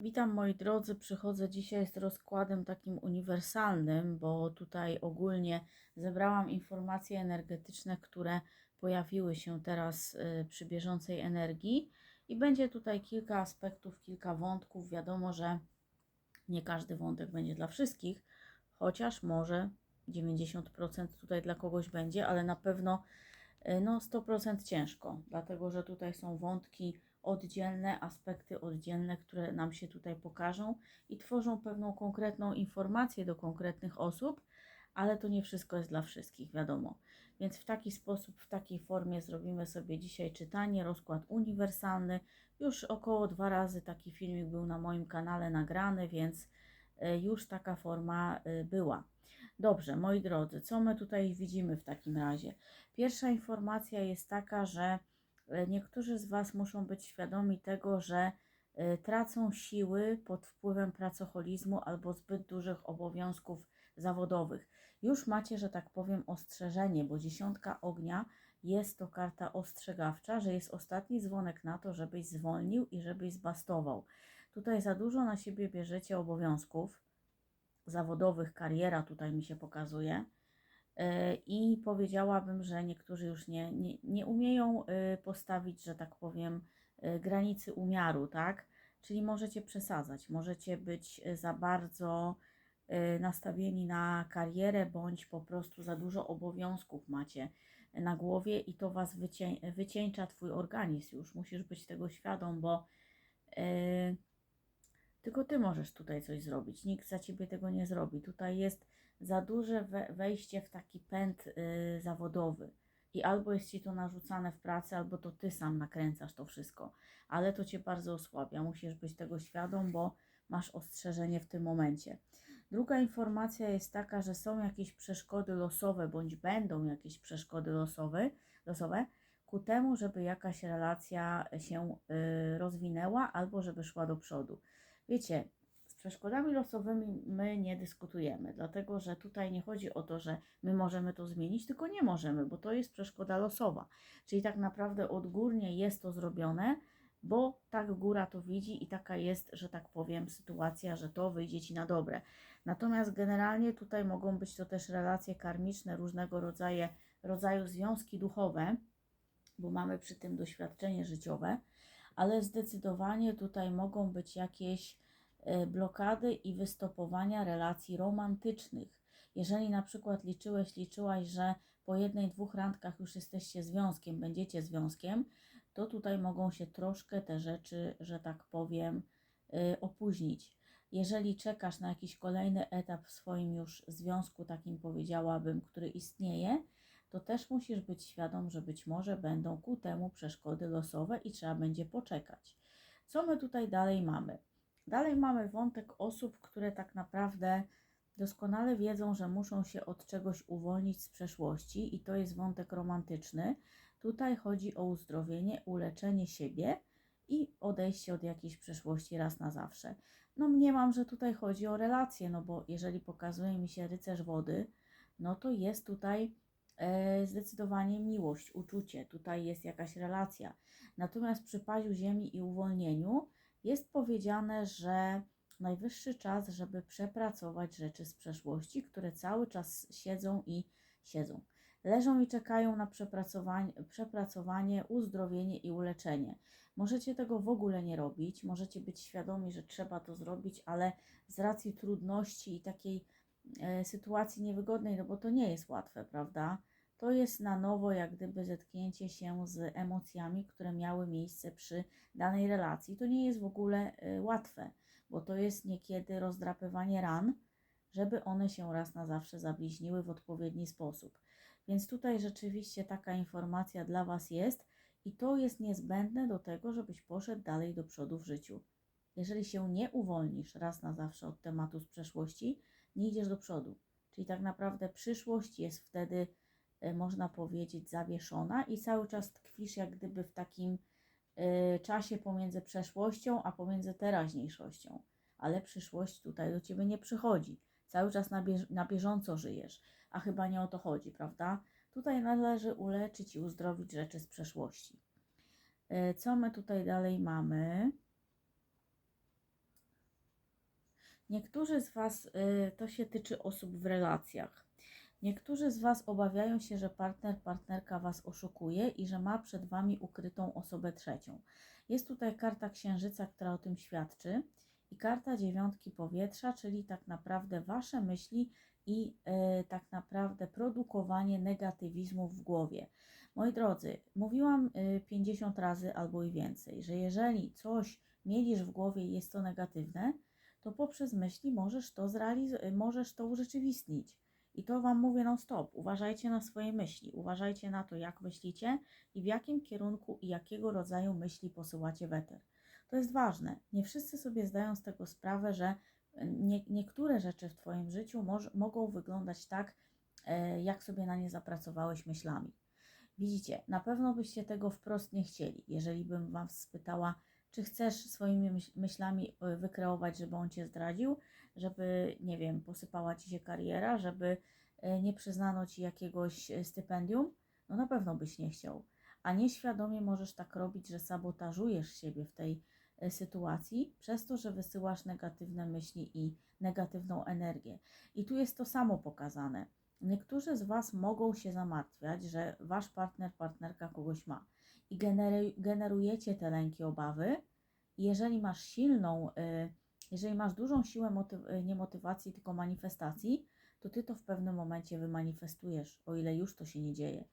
Witam moi drodzy, przychodzę dzisiaj z rozkładem takim uniwersalnym, bo tutaj ogólnie zebrałam informacje energetyczne, które pojawiły się teraz y, przy bieżącej energii i będzie tutaj kilka aspektów, kilka wątków. Wiadomo, że nie każdy wątek będzie dla wszystkich, chociaż może 90% tutaj dla kogoś będzie, ale na pewno no 100% ciężko, dlatego że tutaj są wątki oddzielne, aspekty oddzielne, które nam się tutaj pokażą i tworzą pewną konkretną informację do konkretnych osób, ale to nie wszystko jest dla wszystkich, wiadomo. Więc w taki sposób, w takiej formie zrobimy sobie dzisiaj czytanie, rozkład uniwersalny. Już około dwa razy taki filmik był na moim kanale nagrany, więc e, już taka forma e, była. Dobrze, moi drodzy, co my tutaj widzimy w takim razie? Pierwsza informacja jest taka, że E, niektórzy z Was muszą być świadomi tego, że e, tracą siły pod wpływem pracoholizmu albo zbyt dużych obowiązków zawodowych. Już macie, że tak powiem, ostrzeżenie, bo dziesiątka ognia jest to karta ostrzegawcza, że jest ostatni dzwonek na to, żebyś zwolnił i żebyś zbastował. Tutaj za dużo na siebie bierzecie obowiązków zawodowych, kariera tutaj mi się pokazuje E, I powiedziałabym, że niektórzy już nie, nie, nie umieją e, postawić, że tak powiem, e, granicy umiaru, tak? Czyli możecie przesadzać, możecie być za bardzo nastawieni na karierę, bądź po prostu za dużo obowiązków macie na głowie i to was wycieńcza Twój organizm już. Musisz być tego świadom, bo yy, tylko Ty możesz tutaj coś zrobić. Nikt za Ciebie tego nie zrobi. Tutaj jest za duże wejście w taki pęd y, zawodowy. I albo jest ci to narzucane w pracy, albo to ty sam nakręcasz to wszystko. Ale to cię bardzo osłabia. Musisz być tego świadom, bo masz ostrzeżenie w tym momencie. Druga informacja jest taka, że są jakieś przeszkody losowe, bądź będą jakieś przeszkody losowe, losowe ku temu, żeby jakaś relacja się y, rozwinęła albo żeby szła do przodu. Wiecie, przeszkodami losowymi my nie dyskutujemy, dlatego że tutaj nie chodzi o to, że my możemy to zmienić, tylko nie możemy, bo to jest przeszkoda losowa. Czyli tak naprawdę odgórnie jest to zrobione, bo tak góra to widzi i taka jest, że tak powiem, sytuacja, że to wyjdzie ci na dobre. Natomiast generalnie tutaj mogą być to też relacje karmiczne, różnego rodzaju, rodzaju związki duchowe, bo mamy przy tym doświadczenie życiowe, ale zdecydowanie tutaj mogą być jakieś E, blokady i wystopowania relacji romantycznych. Jeżeli na przykład liczyłeś, liczyłaś, że po jednej, dwóch randkach już jesteście związkiem, będziecie związkiem, to tutaj mogą się troszkę te rzeczy, że tak powiem, e, opóźnić. Jeżeli czekasz na jakiś kolejny etap w swoim już związku, takim powiedziałabym, który istnieje, to też musisz być świadom, że być może będą ku temu przeszkody losowe i trzeba będzie poczekać. Co my tutaj dalej mamy? Dalej mamy wątek osób, które tak naprawdę doskonale wiedzą, że muszą się od czegoś uwolnić z przeszłości, i to jest wątek romantyczny. Tutaj chodzi o uzdrowienie, uleczenie siebie i odejście od jakiejś przeszłości raz na zawsze. No mniemam, że tutaj chodzi o relacje, no bo jeżeli pokazuje mi się rycerz wody, no to jest tutaj zdecydowanie miłość, uczucie, tutaj jest jakaś relacja. Natomiast przy paziu ziemi i uwolnieniu jest powiedziane, że najwyższy czas, żeby przepracować rzeczy z przeszłości, które cały czas siedzą i siedzą. Leżą i czekają na przepracowanie, przepracowanie, uzdrowienie i uleczenie. Możecie tego w ogóle nie robić, możecie być świadomi, że trzeba to zrobić, ale z racji trudności i takiej e, sytuacji niewygodnej, no bo to nie jest łatwe, prawda? To jest na nowo jak gdyby zetknięcie się z emocjami, które miały miejsce przy danej relacji. To nie jest w ogóle y, łatwe, bo to jest niekiedy rozdrapywanie ran, żeby one się raz na zawsze zabliźniły w odpowiedni sposób. Więc tutaj rzeczywiście taka informacja dla Was jest i to jest niezbędne do tego, żebyś poszedł dalej do przodu w życiu. Jeżeli się nie uwolnisz raz na zawsze od tematu z przeszłości, nie idziesz do przodu. Czyli tak naprawdę przyszłość jest wtedy E, można powiedzieć, zawieszona i cały czas tkwisz jak gdyby w takim e, czasie pomiędzy przeszłością a pomiędzy teraźniejszością. Ale przyszłość tutaj do ciebie nie przychodzi. Cały czas na, bież na bieżąco żyjesz, a chyba nie o to chodzi, prawda? Tutaj należy uleczyć i uzdrowić rzeczy z przeszłości. E, co my tutaj dalej mamy? Niektórzy z Was, y, to się tyczy osób w relacjach. Niektórzy z Was obawiają się, że partner, partnerka Was oszukuje i że ma przed Wami ukrytą osobę trzecią. Jest tutaj karta księżyca, która o tym świadczy, i karta dziewiątki powietrza, czyli tak naprawdę Wasze myśli i y, tak naprawdę produkowanie negatywizmu w głowie. Moi drodzy, mówiłam y, 50 razy albo i więcej, że jeżeli coś mielisz w głowie i jest to negatywne, to poprzez myśli możesz to zrealizować, możesz to urzeczywistnić. I to Wam mówię non stop. Uważajcie na swoje myśli, uważajcie na to, jak myślicie i w jakim kierunku i jakiego rodzaju myśli posyłacie weter. To jest ważne. Nie wszyscy sobie zdają z tego sprawę, że nie, niektóre rzeczy w Twoim życiu moż, mogą wyglądać tak, e, jak sobie na nie zapracowałeś myślami. Widzicie, na pewno byście tego wprost nie chcieli. Jeżeli bym Wam spytała, czy chcesz swoimi myśl- myślami y, wykreować, żeby on cię zdradził, żeby, nie wiem, posypała ci się kariera, żeby y, nie przyznano ci jakiegoś y, stypendium? No na pewno byś nie chciał. A nieświadomie możesz tak robić, że sabotażujesz siebie w tej sytuacji, przez to, że wysyłasz negatywne myśli i negatywną energię. I tu jest to samo pokazane. Niektórzy z Was mogą się zamartwiać, że Wasz partner, partnerka kogoś ma i generuj- generujecie te lęki, obawy. Jeżeli masz silną, y, jeżeli masz dużą siłę motyw- y, nie motywacji, tylko manifestacji, to ty to w pewnym momencie wymanifestujesz, o ile już to się nie dzieje.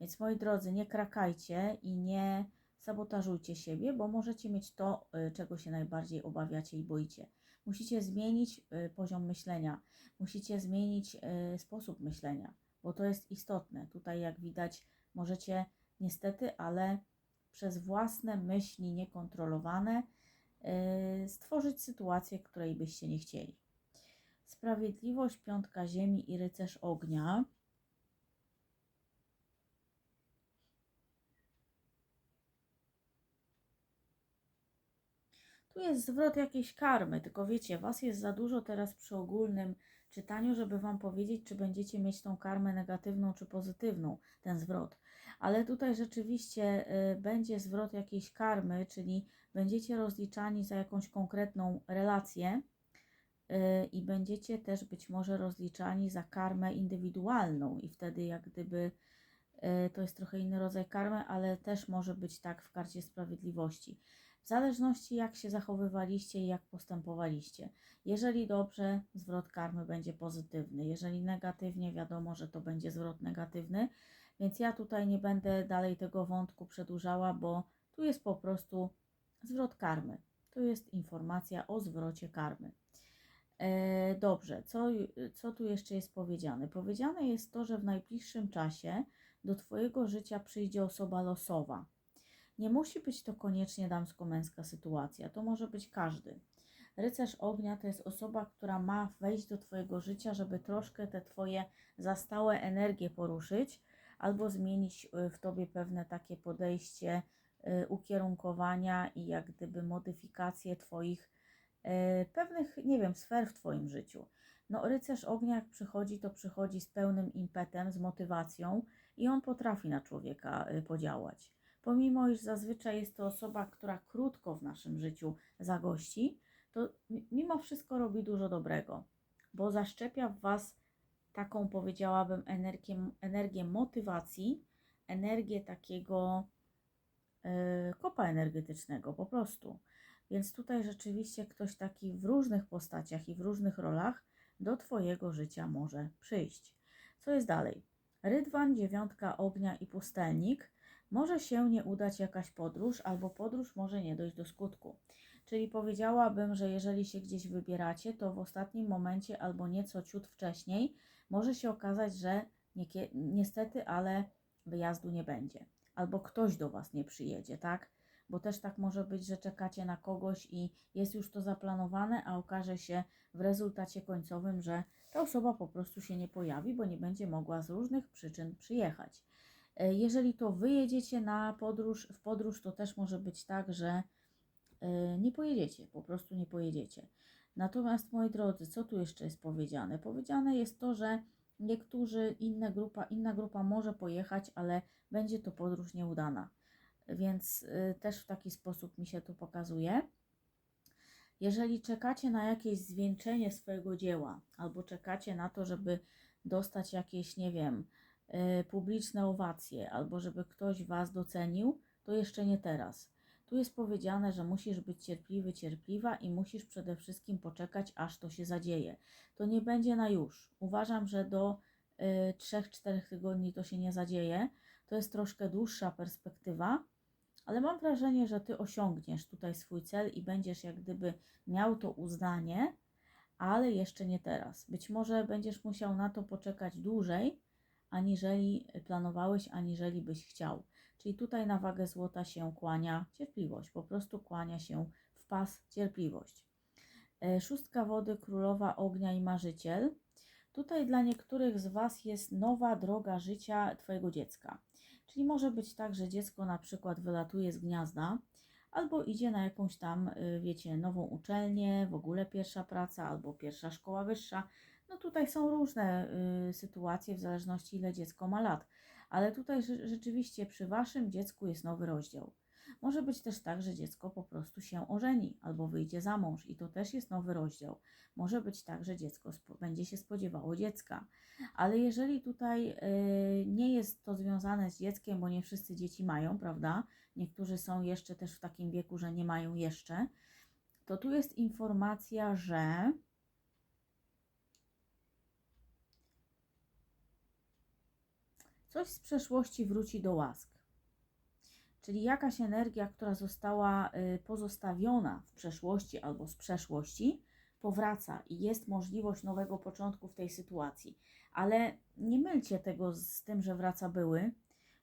Więc moi drodzy, nie krakajcie i nie sabotażujcie siebie, bo możecie mieć to, y, czego się najbardziej obawiacie i boicie. Musicie zmienić poziom myślenia, musicie zmienić sposób myślenia, bo to jest istotne. Tutaj, jak widać, możecie niestety, ale przez własne myśli niekontrolowane yy, stworzyć sytuację, której byście nie chcieli. Sprawiedliwość, piątka ziemi i rycerz ognia. Tu jest zwrot jakiejś karmy, tylko wiecie, was jest za dużo teraz przy ogólnym czytaniu, żeby wam powiedzieć, czy będziecie mieć tą karmę negatywną czy pozytywną, ten zwrot. Ale tutaj rzeczywiście y, będzie zwrot jakiejś karmy, czyli będziecie rozliczani za jakąś konkretną relację y, i będziecie też być może rozliczani za karmę indywidualną i wtedy jak gdyby y, to jest trochę inny rodzaj karmy, ale też może być tak w karcie sprawiedliwości. W zależności jak się zachowywaliście i jak postępowaliście. Jeżeli dobrze, zwrot karmy będzie pozytywny. Jeżeli negatywnie, wiadomo, że to będzie zwrot negatywny. Więc ja tutaj nie będę dalej tego wątku przedłużała, bo tu jest po prostu zwrot karmy. To jest informacja o zwrocie karmy. E, dobrze, co, co tu jeszcze jest powiedziane? Powiedziane jest to, że w najbliższym czasie do Twojego życia przyjdzie osoba losowa. Nie musi być to koniecznie damsko-męska sytuacja, to może być każdy. Rycerz ognia to jest osoba, która ma wejść do Twojego życia, żeby troszkę te Twoje zastałe energie poruszyć, albo zmienić y, w Tobie pewne takie podejście, y, ukierunkowania i jak gdyby modyfikację Twoich y, pewnych, nie wiem, sfer w Twoim życiu. No, rycerz ognia, jak przychodzi, to przychodzi z pełnym impetem, z motywacją i on potrafi na człowieka podziałać. Pomimo, iż zazwyczaj jest to osoba, która krótko w naszym życiu zagości, to mimo wszystko robi dużo dobrego, bo zaszczepia w Was taką, powiedziałabym, energię, energię motywacji, energię takiego yy, kopa energetycznego po prostu. Więc tutaj rzeczywiście ktoś taki w różnych postaciach i w różnych rolach do Twojego życia może przyjść. Co jest dalej? Rydwan, dziewiątka ognia i pustelnik. Może się nie udać jakaś podróż, albo podróż może nie dojść do skutku. Czyli powiedziałabym, że jeżeli się gdzieś wybieracie, to w ostatnim momencie albo nieco ciut wcześniej może się okazać, że niestety, ale wyjazdu nie będzie. Albo ktoś do Was nie przyjedzie, tak? Bo też tak może być, że czekacie na kogoś i jest już to zaplanowane, a okaże się w rezultacie końcowym, że ta osoba po prostu się nie pojawi, bo nie będzie mogła z różnych przyczyn przyjechać. E, jeżeli to wyjedziecie na podróż, w podróż, to też może być tak, że e, nie pojedziecie, po prostu nie pojedziecie. Natomiast moi drodzy, co tu jeszcze jest powiedziane? Powiedziane jest to, że niektórzy, inna grupa, inna grupa może pojechać, ale będzie to podróż nieudana. Więc y, też w taki sposób mi się to pokazuje. Jeżeli czekacie na jakieś zwieńczenie swojego dzieła, albo czekacie na to, żeby dostać jakieś, nie wiem, publiczne owacje, albo żeby ktoś Was docenił, to jeszcze nie teraz. Tu jest powiedziane, że musisz być cierpliwy, cierpliwa i musisz przede wszystkim poczekać, aż to się zadzieje. To nie będzie na już. Uważam, że do y, 3-4 tygodni to się nie zadzieje. To jest troszkę dłuższa perspektywa, ale mam wrażenie, że Ty osiągniesz tutaj swój cel i będziesz jak gdyby miał to uznanie, ale jeszcze nie teraz. Być może będziesz musiał na to poczekać dłużej, aniżeli planowałeś, aniżeli byś chciał. Czyli tutaj na wagę złota się kłania cierpliwość, po prostu kłania się w pas cierpliwość. E, Szóstka wody, królowa ognia i marzyciel. Tutaj dla niektórych z Was jest nowa droga życia Twojego dziecka. Czyli może być tak, że dziecko na przykład wylatuje z gniazda, albo idzie na jakąś tam, y, wiecie, nową uczelnię, w ogóle pierwsza praca, albo pierwsza szkoła wyższa. No tutaj są różne y, sytuacje w zależności ile dziecko ma lat, ale tutaj rze- rzeczywiście przy Waszym dziecku jest nowy rozdział. Może być też tak, że dziecko po prostu się ożeni albo wyjdzie za mąż i to też jest nowy rozdział. Może być tak, że dziecko będzie się spodziewało dziecka. Ale jeżeli tutaj y, nie jest to związane z dzieckiem, bo nie wszyscy dzieci mają, prawda? Niektórzy są jeszcze też w takim wieku, że nie mają jeszcze, to tu jest informacja, że coś z przeszłości wróci do łask. Czyli jakaś energia, która została y, pozostawiona w przeszłości albo z przeszłości, powraca i jest możliwość nowego początku w tej sytuacji. Ale nie mylcie tego z tym, że wraca były,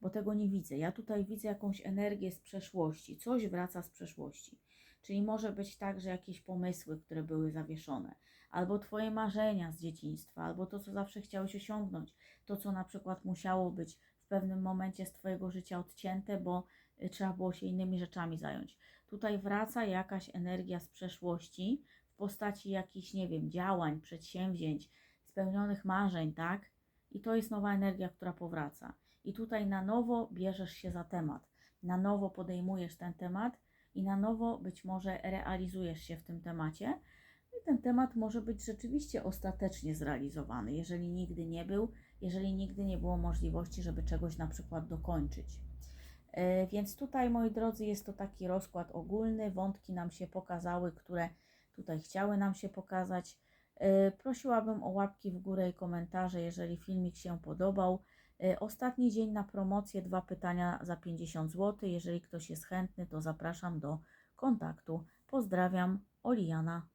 bo tego nie widzę. Ja tutaj widzę jakąś energię z przeszłości, coś wraca z przeszłości. Czyli może być tak, że jakieś pomysły, które były zawieszone, albo Twoje marzenia z dzieciństwa, albo to, co zawsze chciałeś osiągnąć, to, co na przykład musiało być w pewnym momencie z Twojego życia odcięte, bo y, trzeba było się innymi rzeczami zająć. Tutaj wraca jakaś energia z przeszłości w postaci jakichś, nie wiem, działań, przedsięwzięć, spełnionych marzeń, tak? I to jest nowa energia, która powraca. I tutaj na nowo bierzesz się za temat, na nowo podejmujesz ten temat i na nowo być może realizujesz się w tym temacie. I ten temat może być rzeczywiście ostatecznie zrealizowany, jeżeli nigdy nie był, jeżeli nigdy nie było możliwości, żeby czegoś na przykład dokończyć. E, Więc tutaj, moi drodzy, jest to taki rozkład ogólny. Wątki nam się pokazały, które tutaj chciały nam się pokazać. E, Prosiłabym o łapki w górę i komentarze, jeżeli filmik się podobał. E, Ostatni dzień na promocję, dwa pytania za 50 zł. Jeżeli ktoś jest chętny, to zapraszam do kontaktu. Pozdrawiam, Oliana.